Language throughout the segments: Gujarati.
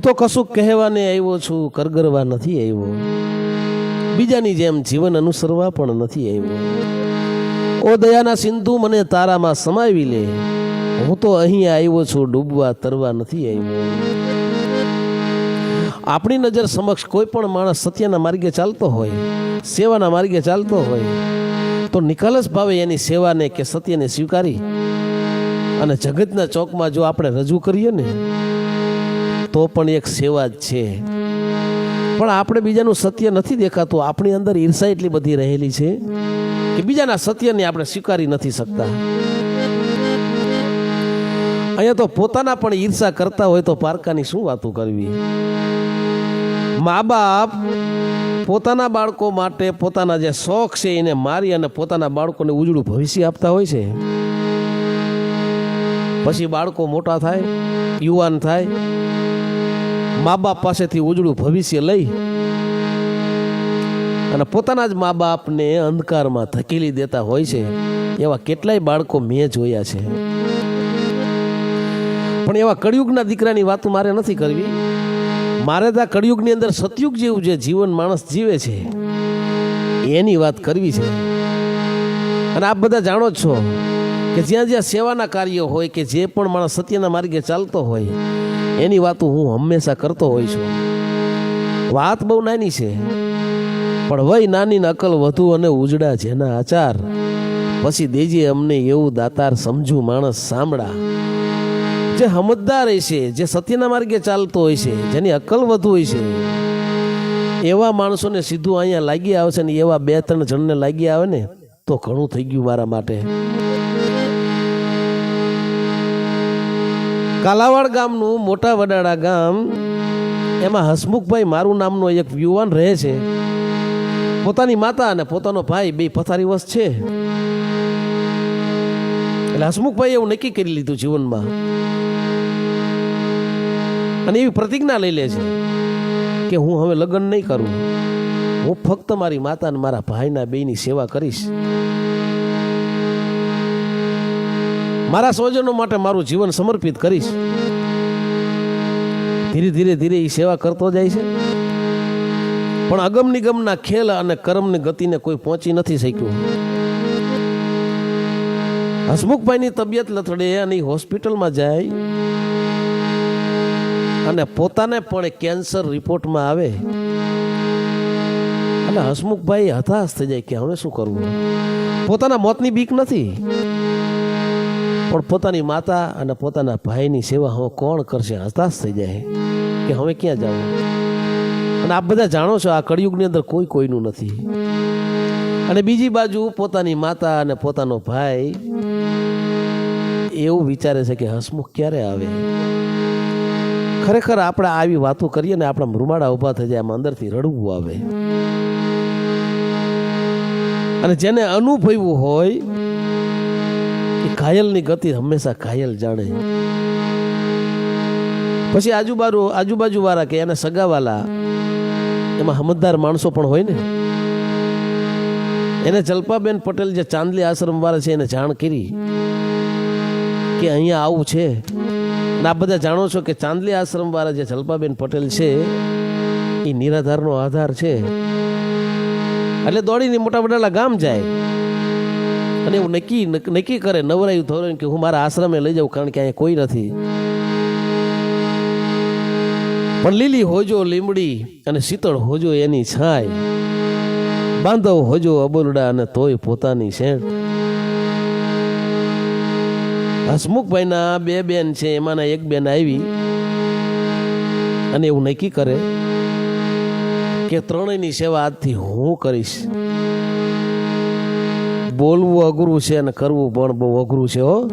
હું તો કશું કહેવાને આવ્યો છું, કરગરવા નથી આવ્યો. બીજાની જેમ જીવન અનુસરવા પણ નથી આવ્યો. ઓ દયાના સિંધુ, મને તારામાં સમાવી લે. હું તો અહીં આવ્યો છું, ડૂબવા, તરવા નથી આવ્યો. આપણી નજર સમક્ષ કોઈ પણ માણસ સત્યના માર્ગે ચાલતો હોય, સેવાના માર્ગે ચાલતો હોય, તો નિકાલસ ભાવે એની સેવાને કે સત્યને સ્વીકારી અને જગતના ચોકમાં જો આપણે રજૂ કરીએ ને તો પણ એક સેવા જ છે. પણ આપણે બીજાનું સત્ય નથી દેખાતું. આપણી અંદર ઈર્ષા એટલી બધી રહેલી છે કે બીજાના સત્યને આપણે સ્વીકારી નથી શકતા. અહીંયા તો પોતાના પણ ઈર્ષા કરતા હોય તો પારકાની શું વાતો કરવી? મા બાપ પોતાના બાળકો માટે પોતાના જે શોખ છે એને મારી અને પોતાના બાળકોને ઉજળું ભવિષ્ય આપતા હોય છે. પછી બાળકો મોટા થાય, યુવાન થાય મા બાપ પાસેથી ઉજળું ભવિષ્ય લઈ અને પોતાના જ મા બાપને અંધકારમાં ધકેલી દેતા હોય છે, એવા કેટલાય બાળકો મેં જોયા છે. પણ એવા કળિયુગના દીકરાની વાતો મારે નથી કરવી. મારે તો કળિયુગની અંદર સતયુગ જેવું જે જીવન માણસ જીવે છે, એની વાત કરવી છે. અને આપ બધા જાણો જ છો કે જ્યાં જ્યાં સેવાના કાર્યો હોય કે જે પણ માણસ સત્યના માર્ગે ચાલતો હોય, એની વાતો હું હંમેશા કરતો હોય છું. વાત બહુ નાની છે, પણ વય નાની નકલ વધુ અને ઉજડા જેના આચાર, પછી દેજે અમને એવું દાતાર સમજુ માણસ સાંભળા. જે સમજદાર હોય છે, જે સત્યના માર્ગે ચાલતો હોય છે, જેની અકલ વધુ હોય છે, એવા માણસોને સીધું અહીંયા લાગી આવે છે ને એવા બે ત્રણ જણને લાગી આવે ને, તો ઘણું થઈ ગયું મારા માટે. કાલાવાડ ગામનું મોટા વડાળા ગામ, એમાં હસમુખભાઈ મારું નામનો એક યુવાન રહે છે. પોતાની માતા અને પોતાનો ભાઈ બે પથારીવશ છે. એટલે હસમુખભાઈ એવું નક્કી કરી લીધું જીવનમાં. અને એવી પ્રતિજ્ઞા લઈ લે છે કે હું હવે લગ્ન નહીં કરું. હું ફક્ત મારી માતા અને મારા ભાઈના બેયની સેવા કરીશ. મારા સ્વજનો માટે મારું જીવન સમર્પિત કરીશ. ધીરે ધીરે ધીરે એ સેવા કરતો જાય છે. પણ અગમ નિગમના ખેલ અને કર્મની ગતિને કોઈ પહોંચી નથી શક્યું. હસમુખભાઈની તબિયત લથડે અને હોસ્પિટલમાં જાય. અને પોતાને પણ કેન્સર રિપોર્ટમાં આવે. અને હસમુખભાઈ હતાશ થઈ જાય કે હવે શું કરવું? પોતાના મોતની બીક નથી. પણ પોતાની માતા અને પોતાના ભાઈની સેવા હવે કોણ કરશે? હતાશ થઈ જાય કે હવે ક્યાં જવું? અને આપ બધા જાણો છો, આ કળિયુગની અંદર કોઈ કોઈનું નથી. અને બીજી બાજુ પોતાની માતા અને પોતાનો ભાઈ એવું વિચારે છે કે હસમુખ ક્યારે આવે? ખરેખર આપણે આવી વાતો કરીએ ને આપણા રૂમાડા ઊભા થઈ જાય, આમ અંદરથી રડવું આવે. અને જેને અનુભવ્યું હોય એ ઘાયલની ગતિ હંમેશા ઘાયલ જાણે. પછી આજુબાજુ આજુબાજુ વાળા કે એને સગાવાલા એમાં સમજદાર માણસો પણ હોય ને. એને જલપાબેન પટેલ જે ચાંદલી આશ્રમ વાળા છે એને જાણ કરી કે અહીંયા આવું છે. ને આ બધા જાણો છો કે ચાંદલી આશ્રમ વાળા જે જલપાબેન પટેલ છે એ નિરાધારનો આધાર છે. એટલે દોડીને મોટા વડાલા ગામ જાય. અને એવું નક્કી નક્કી કરે, નવરાયું ધોરણ કે હું મારા આશ્રમે લઈ જાઉં કારણ કે અહીંયા કોઈ નથી. પણ લીલી હોજો લીમડી અને શીતળ હોજો એની છાય. બાંધવ હોજો અબોલડા અને તોય પોતાની શેઠ હસમુખભાઈના બે બેન છે, એમાંના એક બેન આવી અને એવું નક્કી કરે કે ત્રણેયની સેવા આજથી હું કરીશ. બોલવું અઘરું છે અને કરવું પણ બહુ અઘરું છે, હો.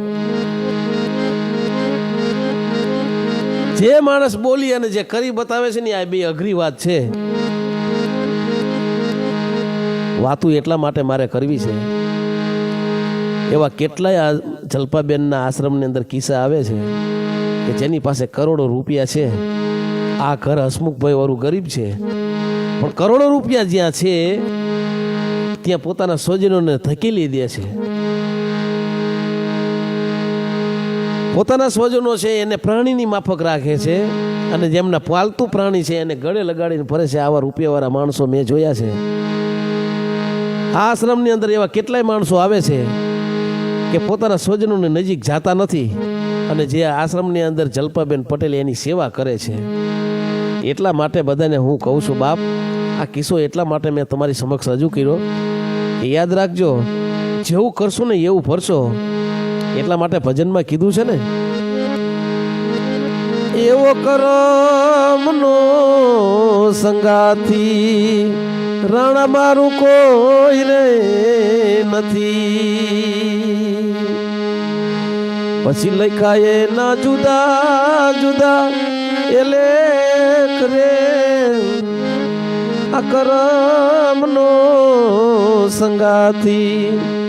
જે માણસ બોલી અને જે કરી બતાવે છે ને, આ બે અઘરી વાત છે. વાતું એટલા માટે મારે કરવી છે. એવા કેટલાય જલ્પાબેનના આશ્રમની અંદર કિસ્સા આવે છે કે જેની પાસે કરોડો રૂપિયા છે. આ ઘર હસમુખભાઈ વાળું ગરીબ છે. પણ કરોડો રૂપિયા જ્યાં છે ત્યાં પોતાના સ્વજનોને ધકેલી દે છે. પોતાના સ્વજનો છે એને પ્રાણીની માફક રાખે છે અને જેમના પાલતુ પ્રાણી છે એને ગળે લગાડીને ફરે છે. આવા રૂપિયાવાળા માણસો મેં જોયા છે. આ આશ્રમની અંદર એવા કેટલાય માણસો આવે છે કે પોતાના સ્વજનોને નજીક જાતા નથી અને જે આશ્રમની અંદર જલ્પાબેન પટેલ એની સેવા કરે છે. એટલા માટે બધાને હું કહું છું, બાપ આ કિસ્સો એટલા માટે મેં તમારી સમક્ષ રજૂ કર્યો. કે યાદ રાખજો, જેવું કરશો ને એવું ભરશો. એટલા માટે ભજનમાં કીધું છે ને? એવો કરમનો સંગાથી રાણા મારું કોઈ રે નથી. પછી લખાય ના જુદા જુદા એ લેખ આ કરમનો સંગાથી